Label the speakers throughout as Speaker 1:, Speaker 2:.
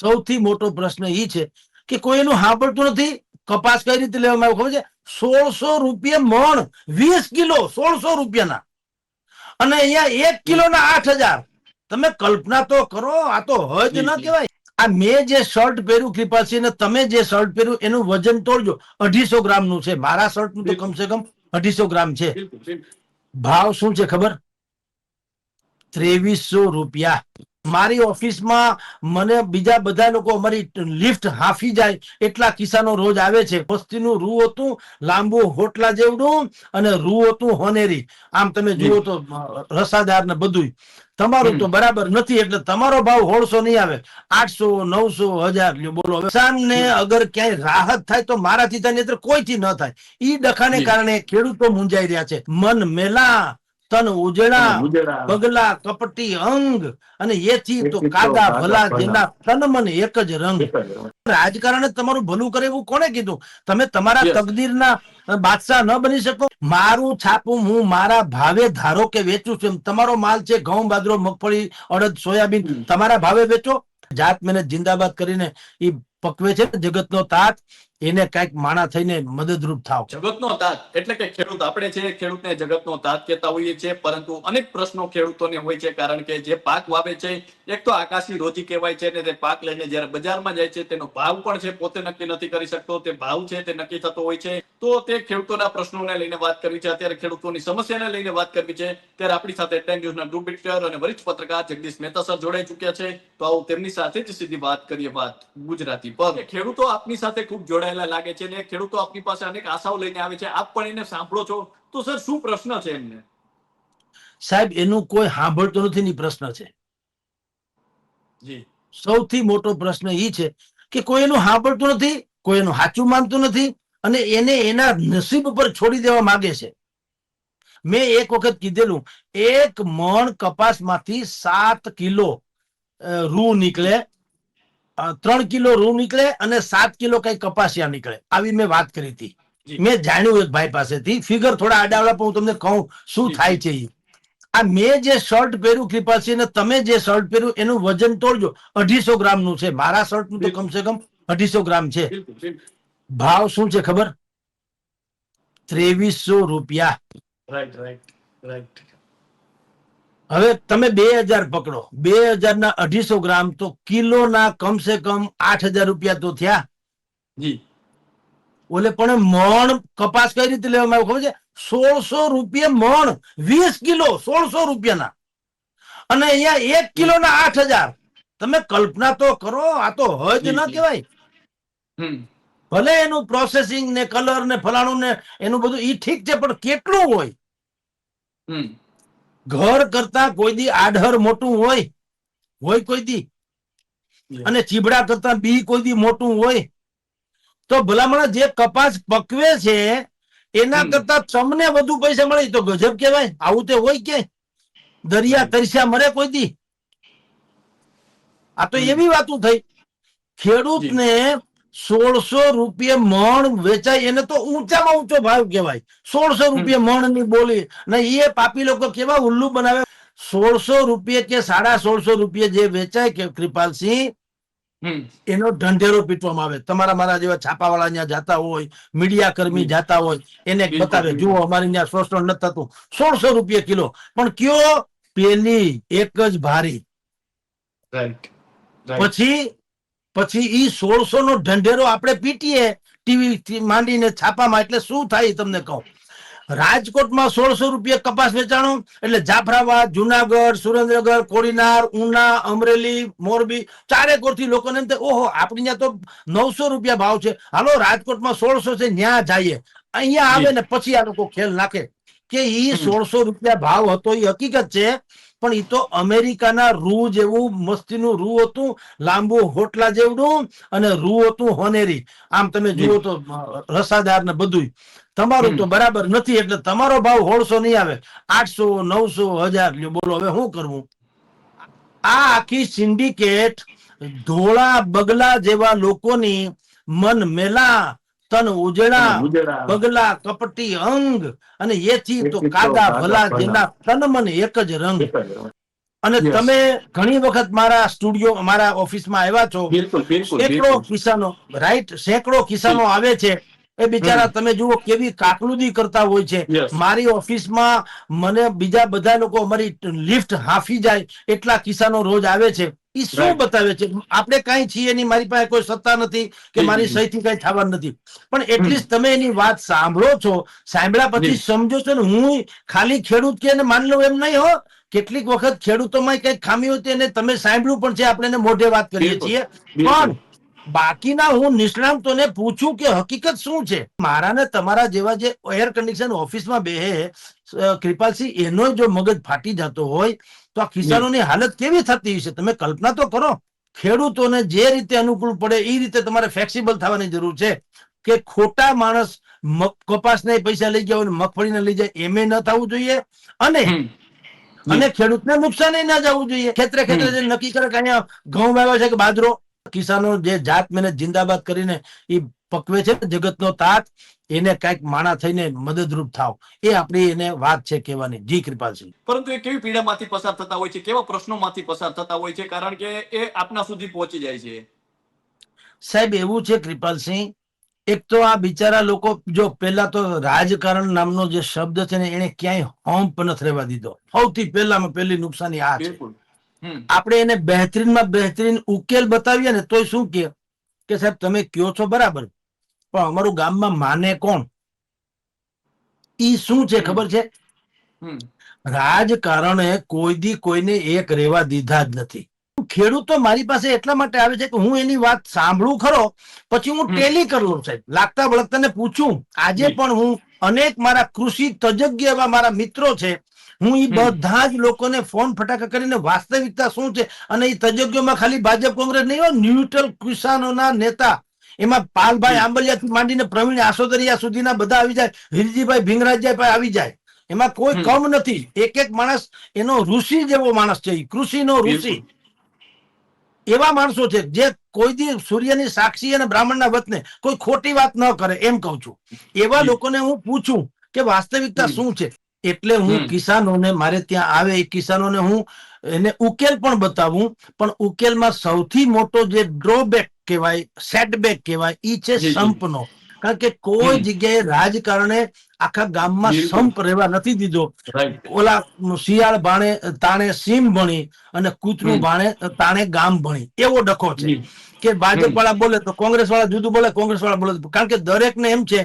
Speaker 1: સૌથી મોટો પ્રશ્ન એ છે કે કોઈ એનું સાંભળતું નથી. કપાસ કઈ રીતે લેવામાં આવ્યો ખબર છે? સોળસો રૂપિયા મણ વીસ કિલો સોળસો રૂપિયાના. અને અહીંયા એક કિલો ના આઠ હજાર. તમે કલ્પના તો કરો આ તો હજ ન કહેવાય. આ મેં જે શર્ટ પહેર્યું કૃપાલસિંહ ને તમે જે શર્ટ પહેર્યું એનું વજન તોડજો. અઢીસો ગ્રામનું છે. મારા શર્ટનું તો. કમસે કમ અઢીસો ગ્રામ છે. ભાવ શું છે ખબર? ત્રેવીસો રૂપિયા. મારી ઓફિસમાં મને બીજા બધા લોકો અમારી લિફ્ટ હાફી જાય એટલા કિસ્સાનો રોજ આવે છે. વસ્તીનું રૂ હતું લાંબુ હોટલા જેવડું અને રૂ હતું હોનેરી. આમ તમે જુઓ તો રસાદાર ને બધું તમારું તો બરાબર નથી એટલે તમારો ભાવ હોળસો નહીં આવે. આઠસો નવસો હજાર બોલો કિસાનને અગર ક્યાંય રાહત થાય તો મારાથી થાય કોઈ કોઈથી ન થાય. ઈ ડખાને કારણે ખેડૂતો મુંજાઈ રહ્યા છે. મન મેલા. તન ઉજળા. બગલા કપટી અંગ. અને એથી તો કાગા ભલા. જેના તન મન એક જ રંગ. રાજકારણ તમારું ભલું કરે એવું કોને કીધું? તમે તમારા તકદીરના બાદશાહ ન બની શકો. મારું છાપું હું મારા ભાવે ધારો કે વેચું છું. તમારો માલ છે ઘઉં બાજરો મગફળી અડદ સોયાબીન. તમારા ભાવે વેચો? જાત મહેનત જિંદાબાદ કરીને એ પકવે છે ને જગતનો તાત. એને કંઈક માણા થઈને મદદરૂપ થાવ.
Speaker 2: જગતનો તાત, એટલે કે ખેડૂત આપણે છે ખેડૂતને જગતનો તાત કહેતા હોઈએ છીએ, પરંતુ અનેક પ્રશ્નો ખેડૂતોને હોય છે, કારણ કે જે પાક વાવે છે, એક તો આકાશી રોજી કહેવાય છે અને તે પાક લઈને જ્યારે બજારમાં જાય છે, તેનો ભાવ પણ છે, પોતે નક્કી નથી કરી શકતો, તે ભાવ છે તે નક્કી થતો હોય છે. તો તે ખેડૂતોના પ્રશ્નોને લઈને વાત કરવી છે, અત્યારે ખેડૂતોની સમસ્યાને લઈને વાત કરવી છે. ત્યારે આપણી સાથે ટેન ન્યૂઝના ગ્રુપ એડિટર અને વરિષ્ઠ પત્રકાર જગદીશ મહેતા સર જોડાઈ ચુક્યા છે. તો આવું તેમની સાથે જ સીધી વાત કરીએ વાત ગુજરાતી પર. ખેડૂતો આપની સાથે ખૂબ જોડાયેલા લાગે છે અને ખેડૂતો આપની પાસે અનેક આશાઓ લઈને આવે છે. આપ પણ એને સાંભળો છો. તો સર શું પ્રશ્ન છે એમને?
Speaker 1: સાહેબ એનું કોઈ સાંભળતો નથી ની પ્રશ્ન છે.
Speaker 2: જી.
Speaker 1: સૌથી મોટો પ્રશ્ન એ છે કે કોઈ એનું સાંભળતું નથી કોઈ એનું સાચું માનતું નથી અને એને એના નસીબ ઉપર છોડી દેવા માંગે છે. મેં એક વખત કીધેલું એક મણ કપાસમાંથી સાત કિલો રૂ નીકળે ત્રણ કિલો રૂ નીકળે અને સાત કિલો કઈ કપાસિયા નીકળે. આવી મેં વાત કરી હતી. મેં જાણ્યું એક ભાઈ પાસેથી. ફિગર થોડા આડાવડા પણ હું તમને કહું શું થાય છે. આ મેં જે શર્ટ પહેર્યું કૃપાસિંહ ને તમે જે શર્ટ પહેર્યું એનું વજન તોડજો. અઢીસો ગ્રામનું છે. મારા શર્ટનું તો કમસે કમ અઢીસો ગ્રામ છે. ભાવ શું છે ખબર? ત્રેવીસો રૂપિયા.
Speaker 2: રાઈટ રાઈટ રાઈટ
Speaker 1: હવે તમે બે હજાર પકડો. બે હજાર ના અઢીસો ગ્રામ તો કિલો ના કમસે કમ આઠ હજાર રૂપિયા તો થયા.
Speaker 2: જી.
Speaker 1: ઓલે પણ મણ કપાસ કઈ રીતે લેવામાં આવ્યો ખબર છે? સોળસો રૂપિયા મણ વીસ કિલો સોળસો રૂપિયાના. અને અહીંયા એક કિલો ના આઠ હજાર. તમે કલ્પના તો કરો આ તો હજ ના. કહેવાય. ભલે એનું પ્રોસેસિંગ ને કલર ને ફલાણું ને એનું બધું ઈ ઠીક છે પણ કેટલું હોય?
Speaker 2: હમ.
Speaker 1: ઘર કરતા કોઈ દી આઢર મોટું હોય હોય કોઈ દી અને ચીબડા કરતા બી કોઈ દી મોટું હોય? તો ભલામણ જે કપાસ પકવે છે એના કરતા તમને વધુ પૈસા મળે તો ગજબ કહેવાય. આવું તે હોય કે? દરિયા. તરસ્યા મરે કોઈ દી આ તો એવી વાતો થઈ. ખેડૂતને સોળસો રૂપિયા મણ વેચાય એને તો ઊંચામાં ઊંચો ભાવ કહેવાય. સોળસો રૂપિયા મણની બોલી. ને એ પાપી લોકો કેવા ઉલ્લુ બનાવે? સોળસો રૂપિયા કે સાડા સોળસો રૂપિયા જે વેચાય કે કૃપાલસિંહ એનો ઢંઢેરો પીટવામાં આવે. તમારા મારા જેવા છાપાવાળા ત્યાં જાતા હોય મીડિયા કર્મી જતા હોય એને બતાવે. જુઓ અમારી ત્યાં શોષણ નથી થતું. સોળસો રૂપિયા કિલો. પણ કયો? પેલી એક જ ભારી. પછી પછી ઈ સોળસો નો ઢંઢેરો આપણે પીટીએ ટીવી માંડીને છાપામાં. એટલે શું થાય તમને કહું. રાજકોટમાં સોળસો રૂપિયા કપાસ વેચાણો એટલે જાફરાબાદ જુનાગઢ સુરેન્દ્રનગર કોડીનાર ઉના અમરેલી મોરબી ચારે કોરથી લોકોને એમ થાય, ઓહો આપણી ત્યાં તો નવસો રૂપિયા ભાવ છે. હાલો રાજકોટમાં સોળસો છે ન્યા જઈએ. અહીંયા આવે ને પછી આ લોકો ખેલ નાખે. કે ઈ સોળસો રૂપિયા ભાવ હતો એ હકીકત છે. પણ એ તો અમેરિકાના રૂ જેવું મસ્તીનું રૂ હતું લાંબુ હોટલા જેવડું અને રૂ હતું હોનેરી. આમ તમે જુઓ તો રસાદાર ને બધું તમારું તો બરાબર નથી એટલે તમારો ભાવ હોળસો નહીં આવે. આઠસો નવસો હજાર બોલો હવે શું કરવું આ આખી સિન્ડિકેટ ધોળા બગલા જેવા લોકોની મન મેલા તન ઉજળા. બગલા કપટી અંગ. અને એથી તો કાગા ભલા. જેના તન મન એક જ રંગ. અને તમે ઘણી વખત મારા સ્ટુડિયો મારા ઓફિસમાં આવ્યા છો. સેંકડો કિસાનો રાઈટ સેંકડો કિસાનો આવે છે. એ બિચારા તમે જુઓ કેવી કાકલુદી કરતા હોય છે. મારી ઓફિસમાં મને બીજા બધા લોકો અમારી લિફ્ટ હાંફી જાય એટલા કિસાનો રોજ આવે છે. એ શું બતાવે છે? આપણે કઈ છીએ નહીં મારી પાસે કોઈ સત્તા નથી કે મારી સહીથી કઈ થવાનું નથી. પણ એટલીસ્ટ તમે એની વાત સાંભળો છો સાંભળ્યા પછી સમજો છો ને હું ખાલી ખેડૂત કે માની લઉં એમ નહીં હો. કેટલીક વખત ખેડૂતોમાં કઈ ખામી હોય અને તમે સાંભળ્યું પણ છે આપણે એને મોઢે વાત કરીએ છીએ. પણ બાકીના હું નિષ્ણાંતોને પૂછું કે હકીકત શું છે? મારા ને તમારા જેવા જે એર કન્ડિશન ઓફિસમાં બેહે કૃપાલસિંહ એનો જો મગજ ફાટી જતો હોય તો આ કિસાનોની હાલત કેવી થતી હશે? તમે કલ્પના તો કરો. ખેડૂતોને જે રીતે અનુકૂળ પડે એ રીતે તમારે ફ્લેક્સિબલ થવાની જરૂર છે. કે ખોટા માણસ કપાસને પૈસા લઈ ગયા હોય ને મગફળીને લઈ જાય એમે ન થવું જોઈએ. અને અને ખેડૂતને નુકસાન ના જવું જોઈએ. ખેતરે ખેતરે નક્કી કરે કે અહીંયા ઘઉં વાવ્યા છે કે બાજરો? કિસાનો જે જાત મેને જિંદાબાદ કરીને એ પકવે છે જગતનો તાત. એને કંઈક માણા થઈને મદદરૂપ થાવ. એ આપણી એને વાત છે કહેવાની. જી કૃપાલસિંહ.
Speaker 2: પરંતુ એ કેવી પીડામાંથી પસાર થતા હોય છે? કેવા પ્રશ્નોમાંથી પસાર થતા હોય છે? કારણ કે એ આપના સુધી પહોંચી જાય છે.
Speaker 1: સાહેબ એવું છે કૃપાલસિંહ. એક તો આ બિચારા લોકો જો પેલા તો રાજકારણ નામનો જે શબ્દ છે ને એને ક્યાંય હોમ્પ નથી રહેવા દીધો. સૌથી પહેલામાં પહેલી નુકસાની આ છે. આપણે એને બહેતરીનમાં બહેતરીન ઉકેલ બતાવીએ ને તોય શું કે કે સાહેબ તમે કયો છો બરાબર. પણ અમારું ગામમાં માને કોણ? ઈ શું છે ખબર છે? રાજકારણે કોઈ દી કોઈને એક રેવા દીધા જ નથી. ખેડૂતો મારી પાસે એટલા માટે આવે છે કે હું એની વાત સાંભળું ખરો પછી હું ટેલી કરું સાહેબ. લાગતા વળગતાને પૂછું. આજે પણ હું અનેક મારા કૃષિ તજજ્ઞ એવા મારા મિત્રો છે. હું એ બધા જ લોકોને ફોન ફટાકા કરીને વાસ્તવિકતા શું છે? અને એ તજજ્ઞોમાં ખાલી ભાજપ કોંગ્રેસ નહીં હોય ન્યુટ્રલ કિસાનોના નેતા એમાં પાલભાઈ. આંબલિયાથી માંડીને પ્રવીણ આસોદરિયા સુધીના બધા આવી જાય હિરજીભાઈ ભીંગરાજભાઈ આવી જાય એમાં કોઈ કમ નથી એક એક માણસ એનો ઋષિ જેવો માણસ છે કૃષિનો ઋષિ એવા માણસો છે જે કોઈ દી સૂર્યની સાક્ષી અને બ્રાહ્મણના વતને કોઈ ખોટી વાત ન કરે એમ કહું છું એવા. લોકોને હું પૂછું કે વાસ્તવિકતા શું છે એટલે હું. કિસાનોને મારે ત્યાં આવે એ કિસાનોને હું એને ઉકેલ પણ બતાવું પણ ઉકેલમાં સૌથી મોટો જે ડ્રોબેક કહેવાય સેટબેક કહેવાય ઈ છે. સંપનો. કારણ કે કોઈ જગ્યાએ રાજકારણે આખા ગામમાં સંપ રહેવા નથી દીધો. ઓલા શિયાળ ભાણે તાણે સીમ ભણી અને કૂતરું ભાણે તાણે ગામ ભણી. એવો ડખો છે. કે ભાજપ. વાળા બોલે તો કોંગ્રેસ વાળા જુદું બોલે કોંગ્રેસ વાળા બોલે કારણ કે દરેકને એમ છે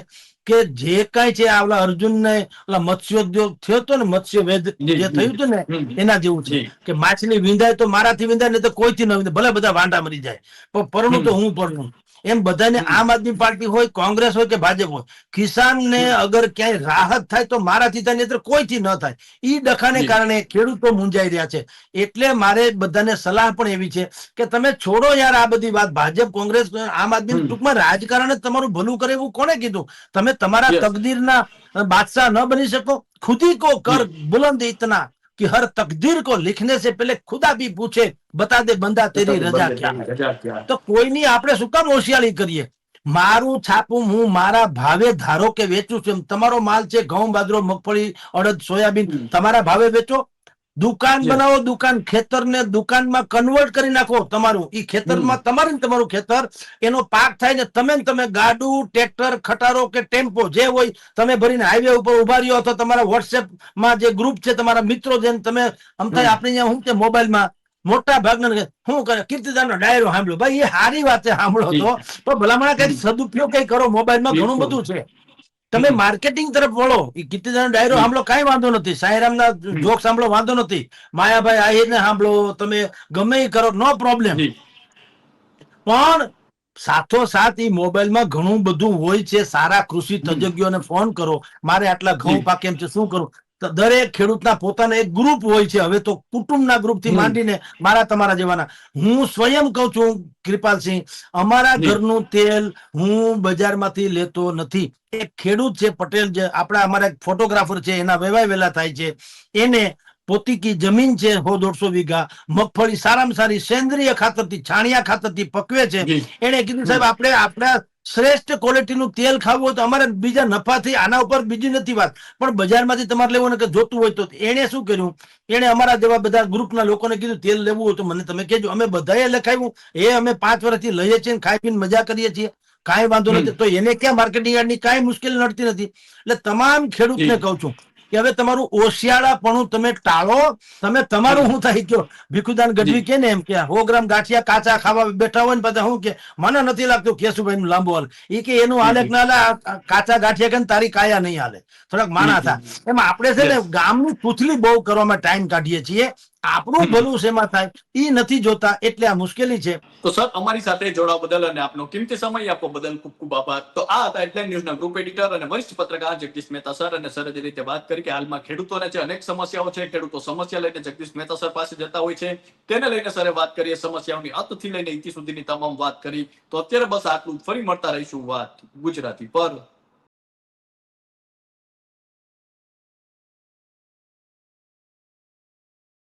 Speaker 1: કે જે કાંઈ છે આ ઓલા અર્જુન ને ઓલા મત્સ્યોદ્યોગ થયો હતો ને મત્સ્ય
Speaker 2: વેદ
Speaker 1: જે થયું હતું ને એના જેવું છે. કે માછલી વિંધાય તો મારાથી વિંધાય ને તો કોઈથી ન વિંધાય. ભલે બધા વાંડા મરી જાય. પણ પરણું તો હું પરણું એમ બધાને આમ આદમી પાર્ટી હોય કોંગ્રેસ હોય કે ભાજપ હોય કિસાનને. અગર ક્યાંય રાહત થાય તો મારાથી થાય નહીં કોઈથી ન થાય. ઈ ડખાને કારણે ખેડૂતો મુંજાઈ રહ્યા છે. એટલે મારે બધાને સલાહ પણ એવી છે કે તમે છોડો યાર આ બધી વાત. ભાજપ કોંગ્રેસ આમ આદમી ટૂંકમાં રાજકારણ તમારું ભલું કરે એવું કોને કીધું? તમે તમારા. તકદીરના બાદશાહ ન બની શકો. ખુદી કો કર બુલંદ ઇતના. कि हर तकदीर को लिखने से पहले खुदा भी पूछे बता दे बंदा तेरी रजा क्या है
Speaker 2: રજા ક્યાં
Speaker 1: તો કોઈની આપણે શું કામ હોશિયારી કરીએ મારું છાપું હું મારા ભાવે ધારો કે વેચું છું એમ તમારો માલ છે ઘઉં બાજરો મગફળી અડદ સોયાબીન
Speaker 2: હમ.
Speaker 1: તમારા ભાવે વેચો દુકાન બનાવો દુકાન ખેતરને દુકાનમાં કન્વર્ટ કરી નાખો તમારું. ઈ ખેતરમાં તમારે તમારું ખેતર એનો પાક થાય ને તમે તમે ગાડું ટ્રેક્ટર ખટારો કે ટેમ્પો જે હોય તમે ભરીને હાઈવે ઉપર ઊભા રહ્યો અથવા તમારા વોટ્સએપમાં જે ગ્રુપ છે તમારા મિત્રો જેમ તમે થાય આપણે અહીંયા શું છે મોબાઈલમાં મોટા ભાગના ને શું કરે કીર્તિદાનનો ડાયરો સાંભળ્યો. ભાઈ એ સારી વાત છે સાંભળો તો. ભલામણ કઈ સદુપયોગ કઈ કરો મોબાઈલમાં ઘણું બધું છે. તમે. માર્કેટિંગ તરફ વળો. એ કીર્તિદાન ડાયરો સાંભળો કાંઈ વાંધો નથી. સાંઈરામના. જોક સાંભળો વાંધો નથી. માયાભાઈ આહિરને સાંભળો તમે ગમે એ કરો નો પ્રોબ્લેમ. પણ સાથોસાથ ઈ મોબાઈલમાં ઘણું બધું હોય છે. સારા કૃષિ. તજજ્ઞોને ફોન કરો. મારે આટલા ઘઉં પાકે એમ છે શું કરું? દરેક ખેડૂતના પોતાના એક ગ્રુપ હોય છે. હવે તો કુટુંબના ગ્રુપથી. માંડીને મારા તમારા જેવાના. હું સ્વયં કહું છું કૃપાલસિંહ અમારા ઘરનું તેલ હું બજારમાંથી લેતો નથી. એક ખેડૂત છે પટેલ જે આપણા અમારા એક ફોટોગ્રાફર છે એના વેવાય વેલા થાય છે. એને પોતીકી જમીન છે હો દોઢસો વીઘા મગફળી સારામાં સારી સેન્દ્રિય ખાતરથી છાણિયા ખાતરથી પકવે છે. એને કીધું સાહેબ આપણે આપણા શ્રેષ્ઠ ક્વોલિટીનું તેલ ખાવું હોય તો અમારે બીજા નફાથી આના ઉપર બીજી નથી વાત. પણ બજારમાંથી તમારે લેવું ને કે જોતું હોય તો એણે શું કર્યું? એણે અમારા જેવા બધા ગ્રુપના લોકોને કીધું તેલ લેવું હોય તો મને તમે કહેજો. અમે બધાએ લખાવ્યું. એ અમે પાંચ વર્ષથી લઈએ છીએ ખાઈ પીને મજા કરીએ છીએ. કાંઈ વાંધો નથી. તો એને ક્યાં માર્કેટિંગ યાર્ડની કાંઈ મુશ્કેલી નડતી નથી. એટલે તમામ ખેડૂતને. કહું છું કે હવે તમારું ઓશિયાળાપણું તમે ટાળો તમે તમારું હું થઈ ગયો. ભીખુદાન ગઢવી કે ને એમ કે સો ગ્રામ ગાંઠિયા કાચા ખાવા બેઠા હોય ને બધા શું કે મને નથી લાગતું કેશુભાઈ નું લાંબુ હાલ. એ કે એનું હાલે ના હાલે, કાચા ગાંઠિયા કે તારી કાયા નહીં હાલે. થોડાક માણા
Speaker 2: જી, જી,
Speaker 1: એમાં આપણે છે ને ગામનું પૂછલી બહુ કરવામાં ટાઈમ કાઢીએ છીએ. આપણું ભલું શેમાં થાય? એ નથી જોતા એટલે આ મુશ્કેલી છે.
Speaker 2: તો સર અમારી સાથે જોડાવા બદલ અને આપનો કિંમતી સમય આપવા બદલ ખૂબ ખૂબ આભાર. તો આ હતા હેડલાઇન ન્યૂઝના ગ્રુપ એડિટર અને વરિષ્ઠ પત્રકાર જગદીશ મહેતા સર અને સર જે રીતે વાત કરી કે હાલમાં ખેડૂતોને જે અનેક સમસ્યાઓ છે ખેડૂતો સમસ્યા લઈને જગદીશ મહેતા સર પાસે જતા હોય છે તેને લઈને સરે વાત કરી સમસ્યાઓની સમસ્યાઓની અંતથી લઈને ઇતિ સુધીની તમામ વાત કરી. તો અત્યારે બસ આટલું ફરી મળતા રહીશું વાત ગુજરાતી પર.